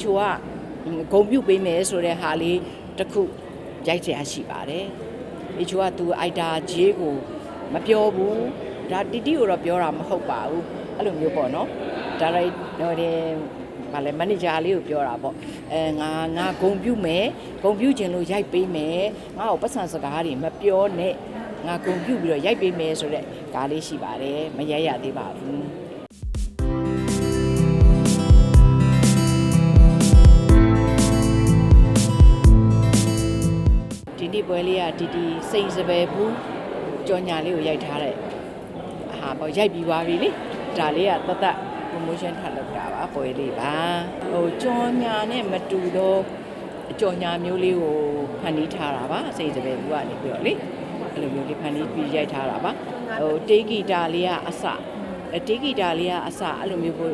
WHO ကဂုံပြုပေးမယ်ဆိုတဲ့ဟာလေးတစ်ခုရိုက်ချင်ရှိပါတယ်။ WHO ကသူ IDA ဂျေးကိုမပြောဘူး။ဒါတီတီကိုတော့ပြောတာမဟုတ်ပါဘူး။အဲ့လိုမျိုးပေါ့နော်။ direct တော့တယ်ဗာလဲမန်နေဂျာလေးကိုပြောတာပေါ့အဲငါငါဂုံပြုမယ်ဂုံပြုခြင်းလို့ရိုက်ပေးမယ်ငါ့ကိုပတ်စံစကားတွေမပြောနဲ့ငါဂုံပြုပြီးတော့ရိုက်ပေးမယ်ဆိုတော့ဒါလေးရှိပါတယ်မရရသေးပါဘူး ပွဲလေးကဒီဒီစိန်စပယ်ဘူးကြော်ညာလေးကိုရိုက်ထားတဲ့ဟာပေါ့ရိုက်ပြီးသွားပြီလေဒါလေးကတသက် promotion ထပ်လုပ်တာပါပွဲလေးပါဟိုကြော်ညာနဲ့မတူတော့ကြော်ညာမျိုးလေးကိုဖန်တီးထားတာပါစိန်စပယ်ဘူးကနေပြီးတော့လေအဲ့လိုမျိုးလေးဖန်တီးပြီးရိုက်ထားတာပါဟိုတေးဂီတာလေးကအစအဲတေးဂီတာလေးကအစအဲ့လိုမျိုးကို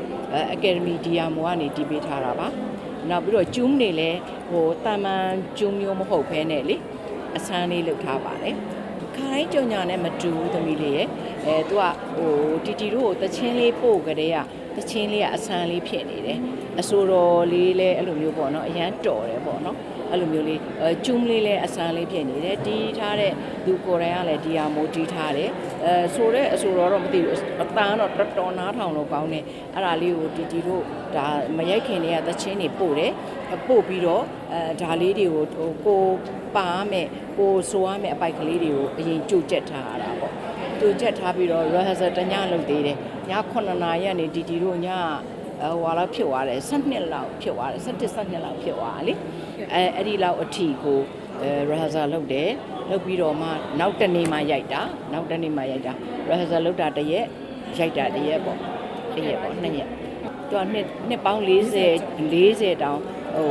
အကယ်ဒမီဒီယာမိုကနေတီးပေးထားတာပါနောက်ပြီးတော့ကျူးနေလဲဟိုတာမန်ကျူးမျိုးမဟုတ်ဘဲနဲ့လေ အဆန်းလေးလုပ်ထားပါတယ်ခါတိုင်းကြုံညာနဲ့မတူဘူးသမီးလေးရဲ့အဲသူကဟိုတီတီတို့ကိုတချင်းလေးပို့ကြတဲ့ကတချင်းလေးကအဆန်းလေးဖြစ်နေတယ်အဆိုတော်လေးလည်းအဲ့လိုမျိုးပေါ့နော်အရန်တော်တယ်ပေါ့နော် အဲ့လိုမျိုးလေးအဲကျုံးလေးလည်းအဆန်းလေးဖြစ်နေတယ်တီးထားတဲ့သူကိုယ်တိုင်ကလည်းဒီဟာမိုးတီးထားတယ်အဲဆိုတဲ့အဆိုတော်တော့မသိဘူးအတန်းတော့တော်တော်နားထောင်လို့ကောင်းတယ်အဲ့ဒါလေးကိုတီတီတို့ဒါမရိုက်ခင်တည်းကတချင်းတွေပို့တယ်ပို့ပြီးတော့အဲဒါလေးတွေကိုဟိုကိုပါမယ်ကိုဆိုရမယ်အပိုက်ကလေးတွေကိုအရင်ကြိုကြက်ထားရတာပေါ့ကြိုကြက်ထားပြီးတော့ rehearsal တညလုပ်သေးတယ်ည9နာရီကနေတီတီတို့ညဟိုဟာလောက်ဖြစ်သွားတယ်7လောက်ဖြစ်သွားတယ်7 7လောက်ဖြစ်သွားလေ အဲအဲ့ဒီလောက်အထီကိုအဲ rehearsal လုပ်တယ်လုပ်ပြီးတော့မှနောက်တနေ့မှရိုက်တာနောက်တနေ့မှရိုက်တာ rehearsal လုပ်တာတစ်ရက်ရိုက်တာတစ်ရက်ပေါ့တစ်ရက်ပေါ့နှစ်ရက်သူကနှစ်နှစ်ပေါင်း40 40တောင်ဟို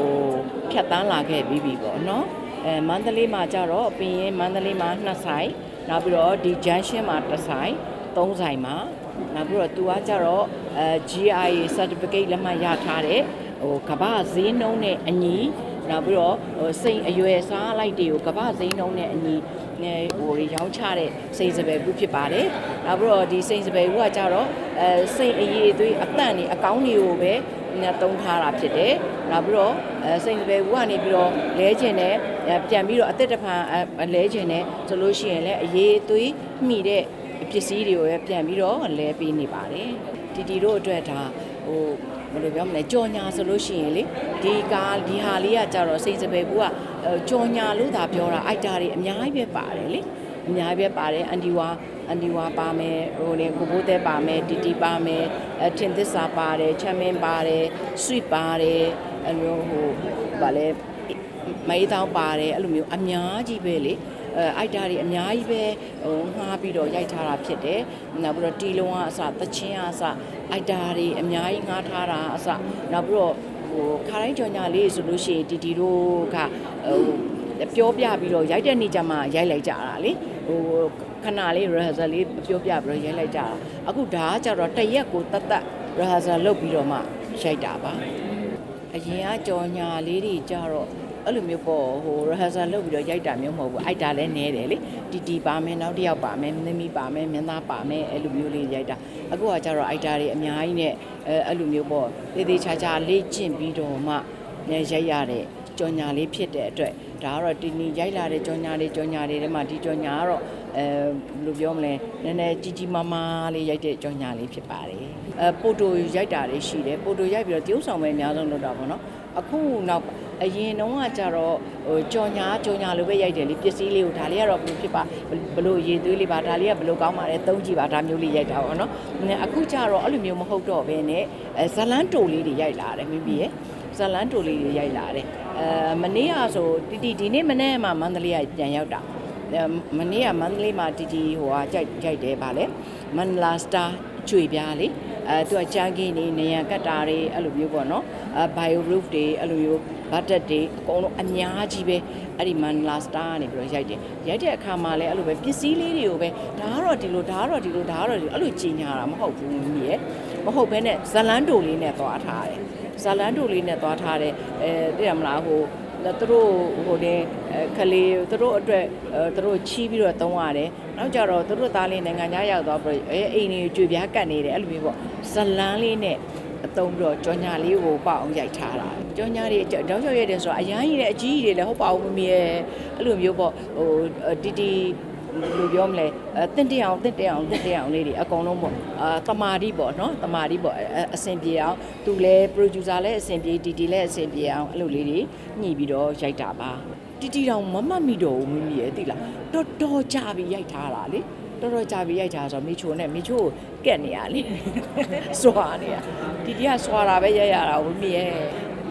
ဖြတ်တန်းလာခဲ့ပြီးပြီပေါ့နော်အဲမန္တလေးမှာကြတော့ပင်ရင်မန္တလေးမှာနှစ်ဆိုင်နောက်ပြီးတော့ဒီ junction မှာတစ်ဆိုင်သုံးဆိုင်မှာနောက်ပြီးတော့သူကကြတော့အဲ GIA certificate လက်မှတ်ရထားတဲ့ဟိုကမ္ဘာဈေးနှုန်းနဲ့အညီ နောက်ပြီးတော့ဟိုစိန်အရွယ်စားလိုက်တွေကိုကမ္ဘာဈေးနှုန်းနဲ့အညီနေဟိုရောင်းချတဲ့စိန်စပယ်ကူဖြစ်ပါတယ်။နောက်ပြီးတော့ဒီစိန်စပယ်ကူကကြတော့အဲစိန်အရေးအသွေးအတန့်နေအကောင်းတွေကိုပဲနဲ့တုံးထားတာဖြစ်တယ်။နောက်ပြီးတော့အဲစိန်စပယ်ကူကနေပြီးတော့လဲကျင်တဲ့ပြန်ပြီးတော့အသက်တဖန်လဲကျင်တဲ့ဆိုလို့ရှိရင်လည်းအရေးအသွေးမိတဲ့ပစ္စည်းတွေကိုလည်းပြန်ပြီးတော့လဲပေးနေပါတယ်။တီတီတို့အတွက်ဒါ ဟိုဘယ်လိုပြောမလဲကြော်ညာဆိုလို့ရှိရင်လေဒီကားဒီဟာလေးကကြတော့စိတ်စပယ်ဘူးကကြော်ညာလို့သာပြောတာအိုက်တာတွေအများကြီးပဲပါတယ်လေအများကြီးပဲပါတယ်အန်ဒီဝါအန်ဒီဝါပါမယ်ဟိုလေကိုဘိုးတဲပါမယ်တီတီပါမယ်အထင်သစ္စာပါတယ်ချမ်းမင်းပါတယ်ဆွီပါတယ်အဲ့လိုဟိုဗာလဲမေးတောင်းပါတယ်အဲ့လိုမျိုးအများကြီးပဲလေ အဲအိုက်တာတွေအများကြီးပဲဟိုငှားပြီးတော့ရိုက်ထားတာဖြစ်တယ်။နောက်ပြီးတော့တီလုံးကအစသချင်းကအစအိုက်တာတွေအများကြီးငှားထားတာအစနောက်ပြီးတော့ဟိုခါတိုင်းကြော်ညာလေးဆိုလို့ရှိရင်တီတီတို့ကဟိုပြောပြပြီးတော့ရိုက်တဲ့နေ့ကျမှရိုက်လိုက်ကြတာလေဟိုခဏလေး rehearsal လေးပြောပြပြီးတော့ရိုက်လိုက်ကြတာအခုဒါကကြတော့တရက်ကိုတတ်တတ် rehearsal လုပ်ပြီးတော့မှရိုက်တာပါအရင်ကကြော်ညာလေးတွေကြတော့ အဲ့လိုမျိုးပေါ့ဟို rehearsal လုပ်ပြီးတော့ရိုက်တာမျိုးမဟုတ်ဘူးအိုက်တာလည်းနဲတယ်လေတီတီပါမယ်နောက်တစ်ယောက်ပါမယ်သမီးပါမယ်မင်းသားပါမယ်အဲ့လိုမျိုးလေးရိုက်တာအခုကကျတော့အိုက်တာတွေအများကြီးနဲ့အဲအဲ့လိုမျိုးပေါ့တေးသေးချာချာလေ့ကျင့်ပြီးတော့မှရိုက်ရတဲ့ကြော်ညာလေးဖြစ်တဲ့အတွက်ဒါကတော့တီနီရိုက်လာတဲ့ကြော်ညာလေးကြော်ညာလေးထဲမှာဒီကြော်ညာကတော့အဲဘယ်လိုပြောမလဲနည်းနည်းကြီးကြီးမားမားလေးရိုက်တဲ့ကြော်ညာလေးဖြစ်ပါတယ်အဲပိုတိုရိုက်တာလေးရှိတယ်ပိုတိုရိုက်ပြီးတော့တရုပ်ဆောင်ပဲအများဆုံးလုပ်တာပေါ့နော်အခုနောက် အရင်တုန်းကကြတော့ဟိုကြော်ညာကြော်ညာလိုပဲရိုက်တယ်လေပစ္စည်းလေးကိုဒါလေးကတော့ဘယ်လိုဖြစ်ပါဘယ်လိုရေသွေးလေးပါဒါလေးကဘယ်လိုကောင်းပါလဲသုံးကြည့်ပါဒါမျိုးလေးရိုက်တာပေါ့နော်အခုကြတော့အဲ့လိုမျိုးမဟုတ်တော့ဘဲနဲ့အဲဇလန်းတိုလေးတွေရိုက်လာတယ်မိမိရဲ့ဇလန်းတိုလေးတွေရိုက်လာတယ်အဲမနေ့ကဆိုတီတီဒီနေ့မနေ့မှမန္တလေးကပြန်ရောက်တာမနေ့ကမန္တလေးမှာတီတီဟိုဟာကြိုက်ကြိုက်တယ်ဗာလဲမန္တလာစတာကျွေပြားလေ အဲသူကကြမ်းကင်းနေနေရန်ကတ်တာတွေအဲ့လိုမျိုးပေါ့နော်အဲ bio roof တွေအဲ့လိုမျိုးဘတ်တက်တွေအကုန်လုံးအများကြီးပဲအဲ့ဒီမန်လာစတာကနေပြီးတော့ရိုက်တယ်ရိုက်တဲ့အခါမှာလည်းအဲ့လိုပဲပစ္စည်းလေးတွေကိုပဲဒါကတော့ဒီလိုဒါကတော့ဒီလိုဒါကတော့ဒီလိုအဲ့လိုကြီးညာတာမဟုတ်ဘူးမြည်ရဲ့မဟုတ်ဘဲနဲ့ဇလန်းတိုလေးနဲ့သွားထားတယ်ဇလန်းတိုလေးနဲ့သွားထားတယ်အဲသိရမလားဟို သူတို့ဟိုတဲ့ခလေးသူတို့အတွက်သူတို့ချီးပြီးတော့တုံးရတယ်နောက်ကြတော့သူတို့သားလေးနိုင်ငံခြားရောက်သွားပြီးအဲအိမ်တွေကြွေပြားကတ်နေတယ်အဲ့လိုမျိုးပေါ့ဇလန်းလေးနဲ့အတုံးပြီးတော့ကြောညာလေးကိုပေါ့အောင်ရိုက်ထားတာကြောညာလေးတောက်ချောက်ရိုက်တယ်ဆိုတော့အရန်ကြီးတဲ့အကြီးကြီးတွေလည်းဟုတ်ပါဘူးမမီရဲ့အဲ့လိုမျိုးပေါ့ဟိုတီတီ လူပြောမလဲအဲတင့်တအောင်တင့်တအောင်တင့်တအောင်လေးတွေအကုန်လုံးပေါ့အာတမာတိပေါ့နော်တမာတိပေါ့အစင်ပြေအောင်သူလည်း producer လည်းအစင်ပြေတီတီလည်းအစင်ပြေအောင်အဲ့လိုလေးတွေညှိပြီးတော့ရိုက်တာပါတီတီတောင်မမတ်မိတော့ဘူးမမီရဲ့သိလားတော်တော်ကြာပြီးရိုက်ထားတာလေတော်တော်ကြာပြီးရိုက်တာဆိုတော့မိချိုနဲ့မိချိုကိုကက်နေရလေစွာနေရဒီတီကစွာတာပဲရိုက်ရတာဝမိရဲ့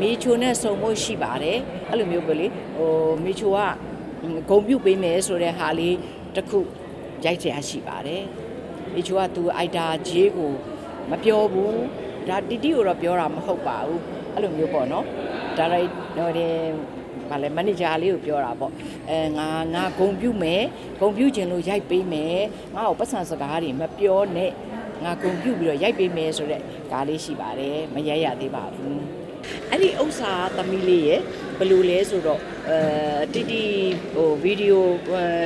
မိချိုနဲ့စုံဖို့ရှိပါတယ်အဲ့လိုမျိုးပဲလေဟိုမိချိုကဂုံပြုတ်ပေးမယ်ဆိုတဲ့ဟာလေး တစ်ခုရိုက်ချင်ရှိပါတယ်မိချိုကသူအိုက်တာဂျေးကိုမပြောဘူးဒါတီတီကိုတော့ပြောတာမဟုတ်ပါဘူးအဲ့လိုမျိုးပေါ့နော်ဒါရိုက်ဟိုတဲ့ဗာလဲမန်နေဂျာလေးကိုပြောတာပေါ့အဲငါငါဂုံပြုတ်မယ်ဂုံပြုတ်ခြင်းလို့ရိုက်ပေးမယ်ငါ့ကိုပတ်စံစကားတွေမပြောနဲ့ငါဂုံပြုတ်ပြီးတော့ရိုက်ပေးမယ်ဆိုတော့ကားလေးရှိပါတယ်မရိုက်ရသေးပါဘူးအဲ့ဒီဥစ္စာသမီးလေးရဲ့ဘ ယ်လိုလဲဆိုတော့အဲတီတီဟိုဗီဒီယို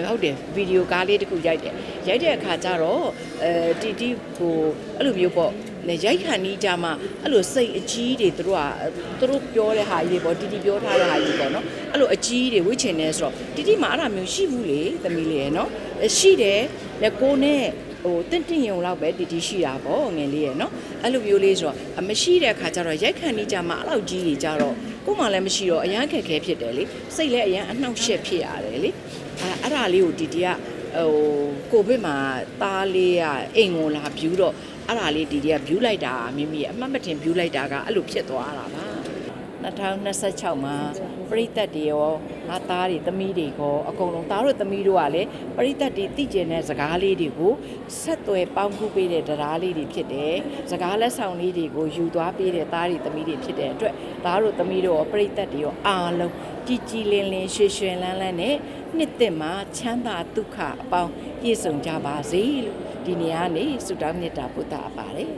ဟုတ်တယ်ဗီဒီယိုကားလေးတစ်ခုရိုက်တယ်ရိုက်တဲ့အခါကျတော့အဲတီတီဟိုအဲ့လိုမျိုးပေါ့လေရိုက်ခံနီးကြမှာအဲ့လိုစိတ်အကြီးတွေသူတို့ကသူတို့ပြောတဲ့ဟာကြီးတွေပေါ့တီတီပြောထားတဲ့ဟာကြီးပေါ့နော်အဲ့လိုအကြီးတွေဝှချင်နေဆိုတော့တီတီမှာအဲ့ဒါမျိုးရှိဘူးလေသမီးလေးရယ်နော်အဲ့ရှိတယ်လေကိုနဲ့ဟိုတင့်တင့်ရုံလောက်ပဲတီတီရှိတာပေါ့ငယ်လေးရယ်နော်အဲ့လိုမျိုးလေးဆိုတော့အမရှိတဲ့အခါကျတော့ရိုက်ခံနီးကြမှာအဲ့လောက်ကြီးတွေကြတော့ ကို့မှလည်းမရှိတော့အရန်ခက်ခဲဖြစ်တယ်လေစိတ်လည်းအရန်အနှောက်အယှက်ဖြစ်ရတယ်လေအဲအဲ့ဒါလေးကိုတီတီကဟိုကိုဗစ်မှာသားလေးကအိမ်ကိုလာဖြူတော့အဲ့ဒါလေးဒီတည်းကဖြူလိုက်တာမိမိရဲ့အမှတ်မတင်ဖြူလိုက်တာကအဲ့လိုဖြစ်သွားတာပါ 2026မှာပရိသတ်တွေရောငါသားတွေသမီးတွေရောအကုန်လုံးသားတို့သမီးတို့ကလည်းပရိသတ်တွေသိကျင်တဲ့စကားလေးတွေကိုဆက်သွယ်ပေါင်းကူးပေးတဲ့တရားလေးတွေဖြစ်တယ်စကားလက်ဆောင်လေးတွေကိုယူသွားပေးတဲ့သားတွေသမီးတွေဖြစ်တဲ့အတွက်သားတို့သမီးတို့ရောပရိသတ်တွေရောအားလုံးကြည်ကြည်လင်လင်ရွှေရွှင်လန်းလန်းနဲ့နှစ်သက်မှာချမ်းသာဒုက္ခအပေါင်းပြည့်စုံကြပါစေလို့ဒီနေရာနေဆုတောင်းမေတ္တာပို့တာပါတယ်